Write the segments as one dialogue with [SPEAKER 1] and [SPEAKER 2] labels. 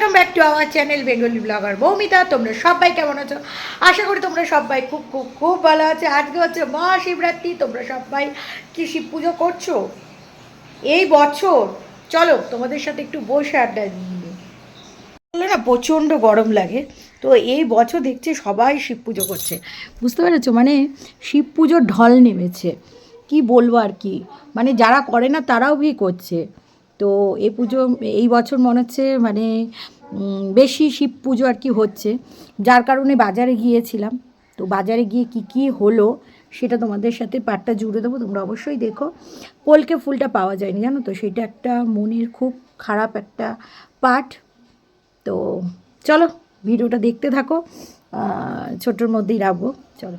[SPEAKER 1] Welcome back to our channel Bengali blogger Boumita তোমরা সবাই কেমন আছো? আশা করি তোমরা সবাই খুব খুব খুব ভালো আছে। আজকে হচ্ছে মহাশিবরাত্রি। তোমরা সবাই কি শিব পুজো করছ? এই বছর, চলো তোমাদের সাথে একটু বসে আড্ডা বলল না, প্রচণ্ড গরম লাগে। তো এই বছর দেখছি সবাই শিব পুজো করছে। বুঝতে পেরেছ? মানে শিব পুজোর ঢল নেমেছে। কি বলব আর কি? মানে যারা করে না, তারাও ভি করছে? তো এ পুজো, এই বছর মনে হচ্ছে মানে বেশি শিব পুজো আর কি হচ্ছে। যার কারণে বাজারে গিয়েছিলাম। তো বাজারে গিয়ে কি কি হলো সেটা তোমাদের সাথে পাটটা জুড়ে দেবো, তোমরা অবশ্যই দেখো। কলকে ফুলটা পাওয়া যায়নি, জানো তো? সেটা একটা মনের খুব খারাপ একটা পাঠ। তো চলো, ভিডিওটা দেখতে থাকো। ছোটোর মধ্যেই রাখব। চলো।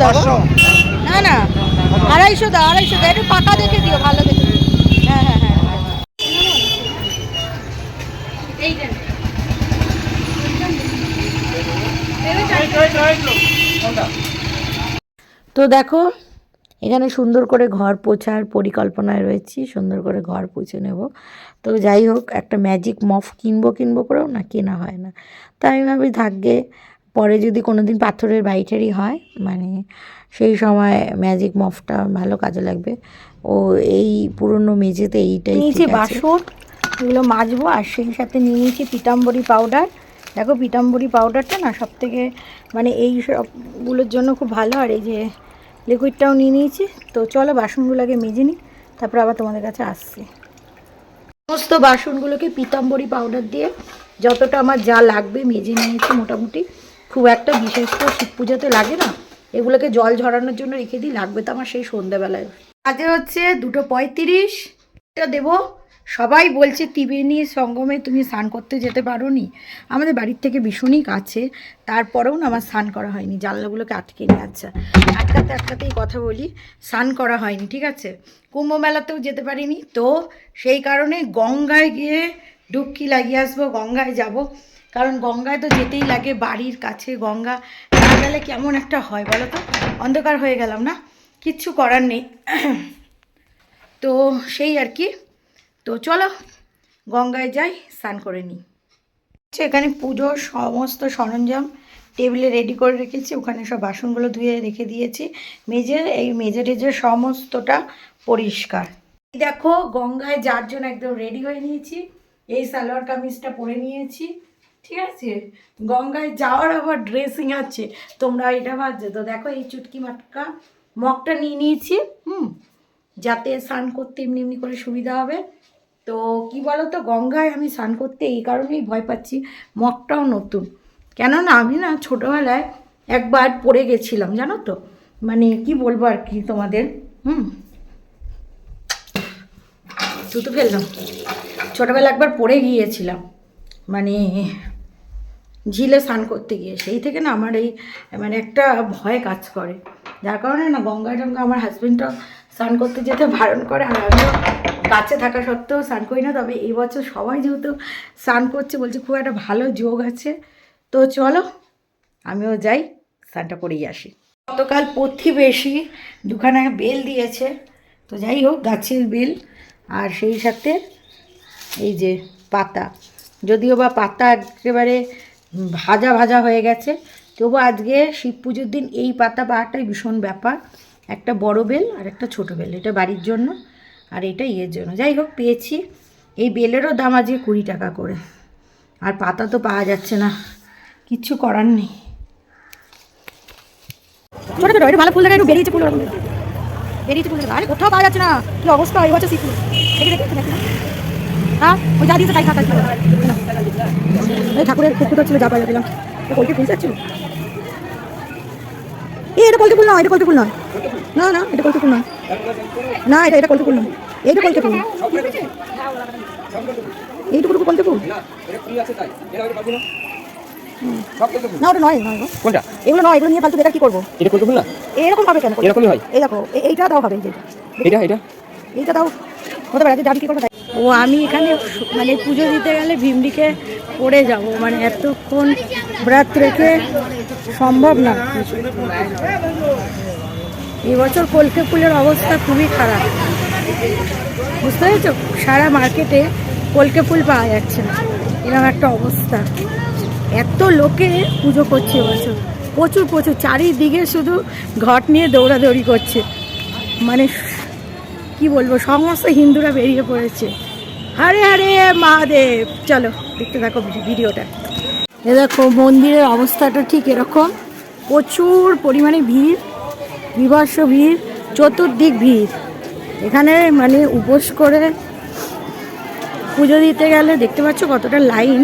[SPEAKER 1] গো। না না আড়াইশো দাও আড়াইশো দাও। একটু পাকা দেখে দিও ভালো দেখে দিও। হ্যাঁ হ্যাঁ হ্যাঁ। তো দেখো এখানে সুন্দর করে ঘর পোছার পরিকল্পনায় রয়েছি সুন্দর করে ঘর পুছে নেব। তো যাই হোক একটা ম্যাজিক মফ কিনবো কিনবো করেও না কেনা হয় না। তো আমি ভাবি থাকবে পরে যদি কোনো দিন পাথরের বাড়িটারি হয় মানে সেই সময় ম্যাজিক মফটা ভালো কাজে লাগবে। ও এই পুরনো মেঝেতে এইটাই নিয়েছি বাসন এগুলো মাজবো আর সেই সাথে নিয়ে নিয়েছি পিতাম্বরী পাউডার দেখো পিতাম্বরী পাউডারটা না সব থেকে মানে এই সবগুলোর জন্য খুব ভালো। আর এই যে লিকুইডটাও নিয়ে নিয়েছি। তো চলো বাসনগুলো আগে মেজে নিই তারপর আবার তোমাদের কাছে আসছি। সমস্ত বাসনগুলোকে পিতাম্বরী পাউডার দিয়ে যতটা আমার যা লাগবে মেজে নিয়েছি মোটামুটি। খুব একটা বিশেষ করে শিব পুজোতে লাগে না। এগুলোকে জল ঝরানোর জন্য রেখে দিই, লাগবে তো আমার সেই সন্ধ্যাবেলায়। আজকে হচ্ছে দুটো পঁয়ত্রিশ, এটা দেবো। সবাই বলছে ত্রিবেণী সঙ্গমে তুমি স্নান করতে যেতে পারো নি আমাদের বাড়ির থেকে ভীষণই কাছে, তারপরেও না আমার স্নান করা হয়নি, জানলাগুলোকে আটকে নিয়ে আচ্ছা। আটকাতে আটকাতেই কথা বলি, স্নান করা হয়নি, ঠিক আছে? কুম্ভ মেলাতেও যেতে পারিনি, তো সেই কারণে গঙ্গায় গিয়ে ডুবকি লাগিয়ে আসব, গঙ্গায় যাব। কারণ গঙ্গায় তো যেতেই লাগে, বাড়ির কাছে গঙ্গা, না গেলে কেমন একটা হয় বলো তো? অন্ধকার হয়ে গেলাম না? কিচ্ছু করার নেই। তো সেই আর কি। তো চলো, গঙ্গায় যাই, স্নান করে নিই। আচ্ছা এখানে পুজোর সমস্ত সরঞ্জাম টেবিলে রেডি করে রেখেছি, ওখানে সব বাসনগুলো ধুয়ে রেখে দিয়েছি। মেজে এই মেজে টেজে সমস্তটা পরিষ্কার। দেখো, গঙ্গায় যার জন্য একদম রেডি হয়ে নিয়েছি। এই সালোয়ার কামিজটা পরে নিয়েছি। ঠিক আছে? গঙ্গায় যাওয়ার আবার ড্রেসিং আছে। তোমরা এটা ভাবছ। তো দেখো এই চুটকি মাটকা, মগটা নিয়ে নিয়েছি, হুম? যাতে স্নান করতে এমনি এমনি করে সুবিধা হবে। তো কি বলো তো গঙ্গায় আমি স্নান করতে এই কারণেই ভয় পাচ্ছি, মগটাও নতুন। কেননা আমি না ছোটোবেলায় একবার পড়ে গেছিলাম, জানো তো? মানে কি বলব আর কি তোমাদের, হুম? থুতু ফেললাম। ছোটোবেলা একবার পড়ে গিয়েছিলাম। মানে ঝিলে স্নান করতে গিয়ে, সেই থেকে না আমার এই মানে একটা ভয় কাজ করে। যার কারণে না গঙ্গা টঙ্গা আমার হাজব্যান্ডটা স্নান করতে যেতে বারণ করে, আর আমিও কাছে থাকা সত্ত্বেও স্নান করি না। তবে এই বছর সবাই যেহেতু স্নান করছে, বলছে খুব একটা ভালো যোগ আছে। তো চলো, আমিও যাই, স্নানটা করেই আসি। গতকাল প্রতিবেশী দুখানা বেল দিয়েছে। তো যাই হোক, গাছের বেল, আর সেই সাথে এই যে পাতা। যদিও বা পাতা একেবারে ভাজা ভাজা হয়ে গেছে। তবু আজকে শিব পুজোর দিন এই পাতা পাওয়াটাই ভীষণ ব্যাপার। একটা বড় বেল আর একটা ছোট বেল, এটা বাড়ির জন্য আর এটা ইয়ের জন্য। যাই হোক, পেয়েছি। এই বেলেরও দাম আজকে কুড়ি টাকা করে। আর পাতা তো পাওয়া যাচ্ছে না, কিচ্ছু করার নেই। ভালো ফুল দেখা বেরিয়েছে ফুল বেরিয়েছে ফুল আরে কোথাও পাওয়া যাচ্ছে না, কি অবস্থা শীত দেখি দেখি দেখি। হ্যাঁ? ওই যা দিয়েছে তাই এই ঠাকুরের খুব ছিল যা পাওয়া দিলাম ফুল যাচ্ছিল?
[SPEAKER 2] এ এটা কলকে ফুল নয় এটা কলকে ফুল নয়। না না এটা কলকে ফুল নয়। না এটা এটা কলকে ফুল নয়। এইটা কলকে ফুল এইটুকু কলকে ফুল না ওটা নয় নয়
[SPEAKER 3] কোনটা?
[SPEAKER 2] এগুলো নয় এগুলো নিয়ে ফালতু বেকার কি করব?
[SPEAKER 3] এটা কলকে ফুল না?
[SPEAKER 2] এরকম হবে কেন?
[SPEAKER 3] এরকমই হয়।
[SPEAKER 2] এই দেখো এইটা দাও হবে এই যে
[SPEAKER 3] এটা। এটা
[SPEAKER 2] এইটা দাও। হতে পারে যাবি কি করব।
[SPEAKER 1] ও, আমি এখানে মানে পুজো দিতে গেলে ভীমডিকে পড়ে যাব। মানে এতক্ষণ ব্রাত রেখে সম্ভব না। এবছর কলকে ফুলের অবস্থা খুবই খারাপ। বুঝতে পেরেছ? সারা মার্কেটে কলকে ফুল পাওয়া যাচ্ছে না। এরকম একটা অবস্থা। এত লোকে পুজো করছে এবছর প্রচুর প্রচুর। চারিদিকে শুধু ঘট নিয়ে দৌড়াদৌড়ি করছে। মানে কি বলব, সমস্ত হিন্দুরা বেরিয়ে পড়েছে। হরে হরে মহাদেব। চলো, দেখতে থাকো ভিডিওটা। এ দেখো, মন্দিরের অবস্থাটা ঠিক এরকম। প্রচুর পরিমাণে ভিড় বিভৎস ভিড়, চতুর্দিক ভিড়। এখানে মানে উপোস করে পুজো দিতে গেলে দেখতে পাচ্ছ কতটা লাইন।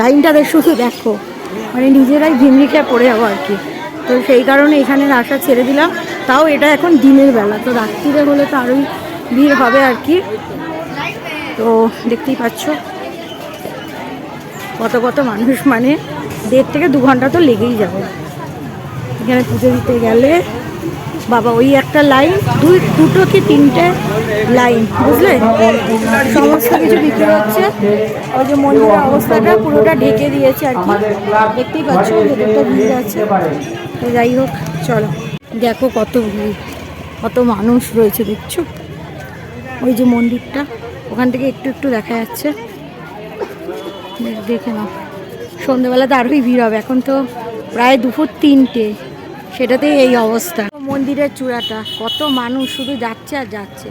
[SPEAKER 1] লাইনটা শুধু দেখো। মানে নিজেরাই ভিমড়ি খেয়ে পড়ে যাব আর কি। তো সেই কারণে এখানে আশা ছেড়ে দিলাম। তাও এটা এখন দিনের বেলা, তো রাত্রিরে হলে তো আরোই ভিড় হবে আর কি। তো দেখতেই পাচ্ছ কত কত মানুষ মানে দেড় থেকে দু ঘণ্টা তো লেগেই যাবে। এখানে পুজো দিতে গেলে বাবা, ওই একটা লাইন, দুই, দুটো কি তিনটে লাইন, বুঝলে? সমস্ত কিছু বিক্রি হচ্ছে। ওই যে মন্দিরের অবস্থাটা পুরোটা ঢেকে দিয়েছে আর কি। দেখতেই পাচ্ছ ভিড় আছে। তো যাই হোক, চলো। দেখো কত কত মানুষ রয়েছে, দেখছ? ওই যে মন্দিরটা, ওখান থেকে একটু একটু দেখা যাচ্ছে। দেখে নাও। সন্ধ্যেবেলাতে আরোই ভিড় হবে, এখন তো প্রায় দুপুর তিনটে। সেটাতেই এই অবস্থা। মন্দিরের চূড়াটা, কত মানুষ শুধু যাচ্ছে আর যাচ্ছে।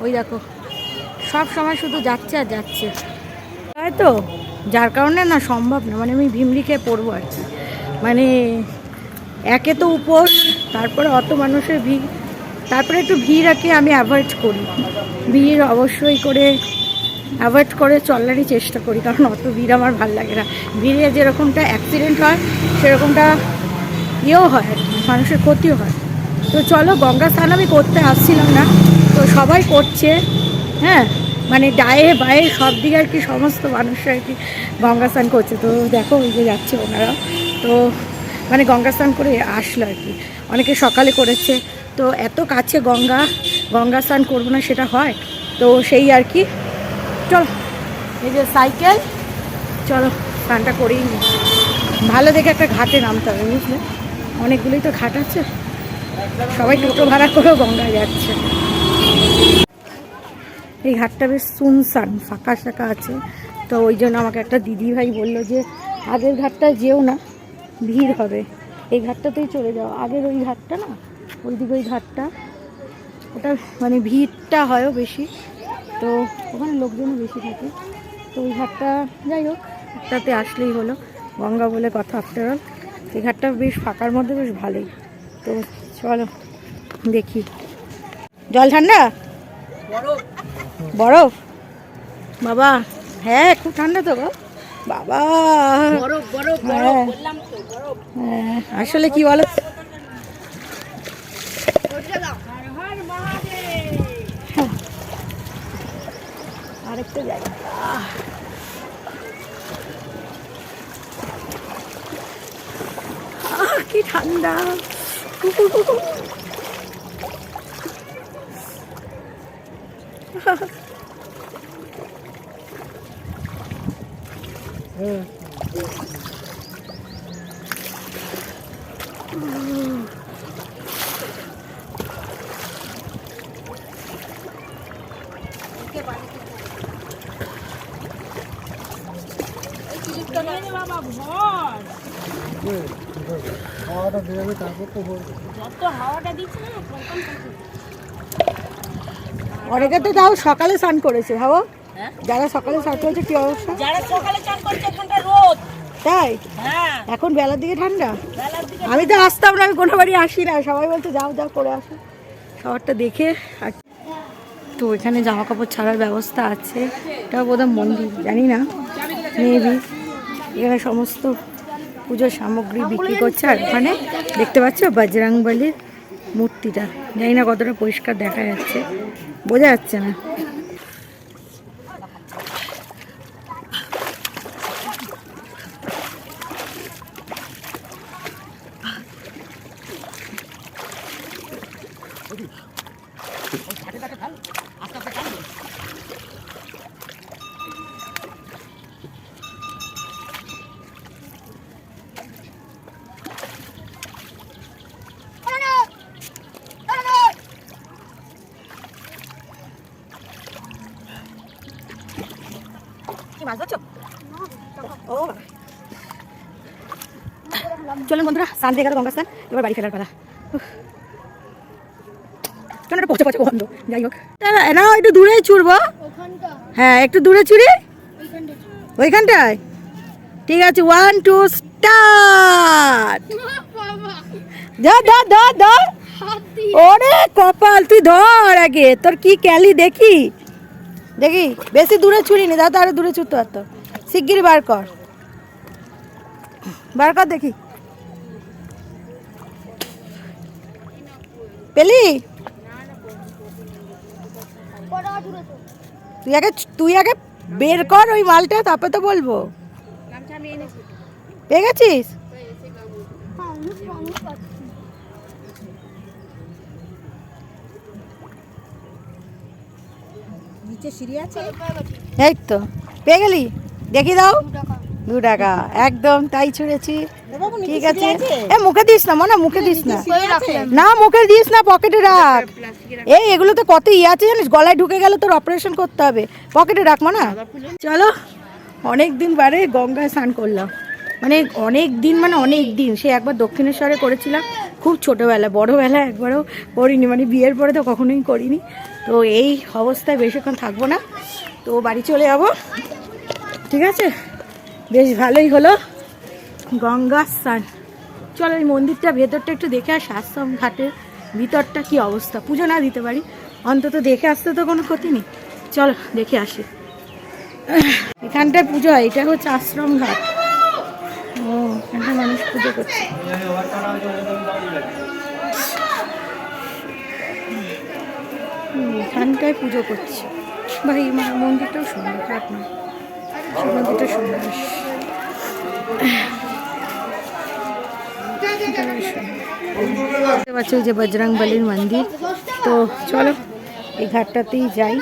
[SPEAKER 1] ওই দেখো, সব সময় শুধু যাচ্ছে আর যাচ্ছে। তাই তো? যার কারণে না সম্ভব না মানে আমি ভিমরি খেয়ে পড়ব আর কি। মানে একে তো উপোস তারপরে অত মানুষের ভিড়, তারপরে একটু ভিড় আর কি আমি অ্যাভয়েড করি। ভিড় অবশ্যই করে অ্যাভয়েড করে চলারই চেষ্টা করি, কারণ অত ভিড় আমার ভালো লাগে না। ভিড়ে যেরকমটা অ্যাক্সিডেন্ট হয়, সেরকমটা ইয়েও হয় মানুষের ক্ষতিও হয়। তো চলো গঙ্গা স্নান আমি করতে আসছিলাম না, তো সবাই করছে হ্যাঁ? মানে ডায়ে বায়ে সব দিকে আর কি সমস্ত মানুষরা আর কি গঙ্গা স্নান করছে। তো দেখো ওই যে যাচ্ছে ওনারা তো মানে গঙ্গা স্নান করে আসলো আর কি। অনেকে সকালে করেছে। তো এত কাছে গঙ্গা গঙ্গা স্নান করব না সেটা হয়। তো সেই আর কি। চলো, এই যে সাইকেল, চলো স্নানটা করেই নি। ভালো দেখে একটা ঘাটে নামতে হবে, বুঝলে? অনেকগুলোই তো ঘাট আছে। সবাই টোটো ভাড়া করেও গঙ্গায় যাচ্ছে। এই ঘাটটা বেশ সুনসান ফাঁকা শাঁকা আছে। তো ওই জন্য আমাকে একটা দিদি ভাই বলল যে, আগের ঘাটটা যেও না। ভিড় হবে। এই ঘাটটাতেই চলে যাও। আগের ওই ঘাটটা না? ওইদিকে ওই ঘাটটা। ওটা মানে ভিড়টা হয়ও বেশি। তো ওখানে লোকজনও বেশি থাকে। তো ওই ঘাটটা যাই হোক একটাতে আসলেই হলো। গঙ্গা বলে কথা আফটার অল এই ঘাটটা বেশ ফাঁকার মধ্যে বেশ ভালোই। তো চলো, দেখি। জল ঠান্ডা? বরফ? বাবা হ্যাঁ খুব ঠান্ডা তো গো। বাবা। হ্যাঁ। হ্যাঁ, আসলে কি বলো? আরেকটা জায়গা। আহ। আহ, কি ঠান্ডা অনেকে তো তাও সকালে স্নান করেছে ভাবো যারা সকালে স্নান করেছে কি অবস্থা
[SPEAKER 4] যারা সকালে চান করছে এখানটা রোদ
[SPEAKER 1] তাই?
[SPEAKER 4] হ্যাঁ।
[SPEAKER 1] এখন বেলার দিকে ঠান্ডা? আমি তো আসতাম না আমি কোনো বাড়ি আসি না। সবাই বলতে যাও যাও করে আসো। শহরটা দেখে আর তো এখানে জামা কাপড় ছাড়ার ব্যবস্থা আছে। এটা বোধহয় মন্দির জানি না। মেবি এখানে সমস্ত পুজোর সামগ্রী বিক্রি করছে। আর ওখানে দেখতে পাচ্ছ বজরংবলির মূর্তিটা। জানি না কতটা পরিষ্কার দেখা যাচ্ছে। বোঝা যাচ্ছে না।
[SPEAKER 2] মাছ ধরছো ও চলুন বন্ধুরা স্নান দিয়ে গেল গঙ্গা স্নান এবার বাড়ি ফেরার পালা। কেন একটা পচে পচে গন্ধ যাই হোক।
[SPEAKER 1] না একটু দূরে ছুড়বো হ্যাঁ একটু দূরে ছুড়ি ওইখানটায়। ঠিক আছে ওয়ান টু স্টার্ট ধর ধর ধর ধর। ওরে কপাল তুই ধর আগে। তোর কি ক্যালি দেখি? দেখি বেশি দূরে ছুরি নি দাদা আরও দূরে ছুটতে পারতো। শিগগিরই বার কর। বার কর দেখি। পেলি? তুই আগে তুই আগে বের কর ওই মালটা তারপরে তো বলব। পেয়ে গেছিস?
[SPEAKER 2] নিচে সিঁড়ি আছে।
[SPEAKER 1] এই তো পেয়ে গেলি? দেখি দাও। দু টাকা। একদম তাই ছুঁড়েছি। ঠিক আছে। এ মুখে দিস না মনে মুখে দিস না। না মুখে দিস না পকেটে রাখ। এই এগুলো তো কত ইয়ে আছে জানিস? গলায় ঢুকে গেলে তোর অপারেশন করতে হবে। পকেটে রাখ না চলো অনেক দিন বারে গঙ্গায় স্নান করলাম। মানে অনেক দিন মানে অনেক দিন। সে একবার দক্ষিণেশ্বরে করেছিলাম। খুব ছোটোবেলা বড়োবেলা একবারও করিনি। মানে বিয়ের পরে তো কখনোই করিনি। তো এই অবস্থায় বেশিক্ষণ থাকব না। তো বাড়ি চলে যাব। ঠিক আছে? বেশ ভালোই হলো। গঙ্গা স্নান। চলো এই মন্দিরটা, ভেতরটা একটু দেখে আসি। আশ্রম ঘাটের ভিতরটা কি অবস্থা? পুজো না দিতে পারি। অন্তত দেখে আসতে তো কোনো ক্ষতি নেই। চলো, দেখে আসি। এখানটায় পুজো হয়। এটা হচ্ছে আশ্রম ঘাট। ও এখানটা মানুষ পুজো করছে। এখানটায় পুজো করছি। বা এই মন্দিরটাও সুন্দর, খারাপ না? মন্দিরটা সুন্দর দেখতে পাচ্ছ যে বজরং বলির মন্দির। তো চলো, এই ঘাটটাতেই যাই।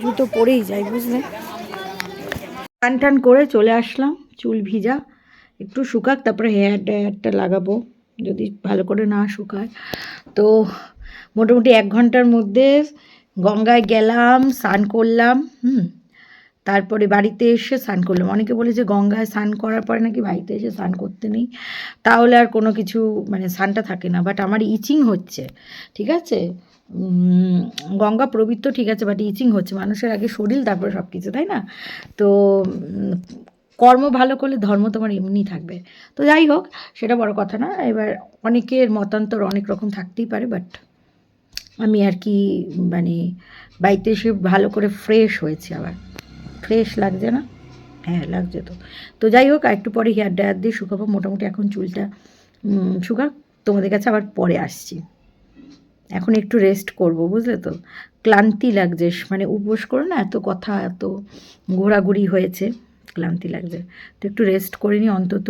[SPEAKER 1] জুতো পরেই যাই, বুঝলে? টান টান করে চলে আসলাম, চুল ভিজা। একটু শুকাক, তারপরে হেয়ার ড্রায়ারটা লাগাবো, যদি ভালো করে না শুকায়। তো মোটামুটি এক ঘণ্টার মধ্যে গঙ্গায় গেলাম, স্নান করলাম, হুম। তারপরে বাড়িতে এসে স্নান করলাম। অনেকে বলে যে গঙ্গায় স্নান করার পরে নাকি বাড়িতে এসে স্নান করতে নেই। তাহলে আর কোনো কিছু মানে স্নানটা থাকে না। বাট আমার ইচিং হচ্ছে, ঠিক আছে? গঙ্গা পবিত্র ঠিক আছে বাট ইচিং হচ্ছে। মানুষের আগে শরীর, তারপরে সব কিছু তাই না? তো কর্ম ভালো করলে ধর্ম তোমার এমনি থাকবে। তো যাই হোক, সেটা বড় কথা না। এবার অনেকের মতান্তর অনেক রকম থাকতেই পারে বাট আমি আর কি মানে বাড়িতে এসে ভালো করে ফ্রেশ হয়েছে আবার। ফ্রেশ লাগছে না? হ্যাঁ লাগছে তো। তো যাই হোক, আর একটু পরে হেয়ার ড্রায়ার দিয়ে শুকাবো। মোটামুটি এখন চুলটা শুকাক। তোমাদের কাছে আবার পরে আসছি। এখন একটু রেস্ট করব, বুঝলে তো? ক্লান্তি লাগছে। মানে উপোস করে না, এত কথা, এত ঘোরাঘুরি হয়েছে, ক্লান্তি লাগছে। তো একটু রেস্ট করে নিই। অন্তত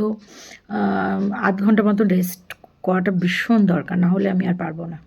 [SPEAKER 1] আধ ঘণ্টা মতো রেস্ট করাটা ভীষণ দরকার। না হলে আমি আর পারব না।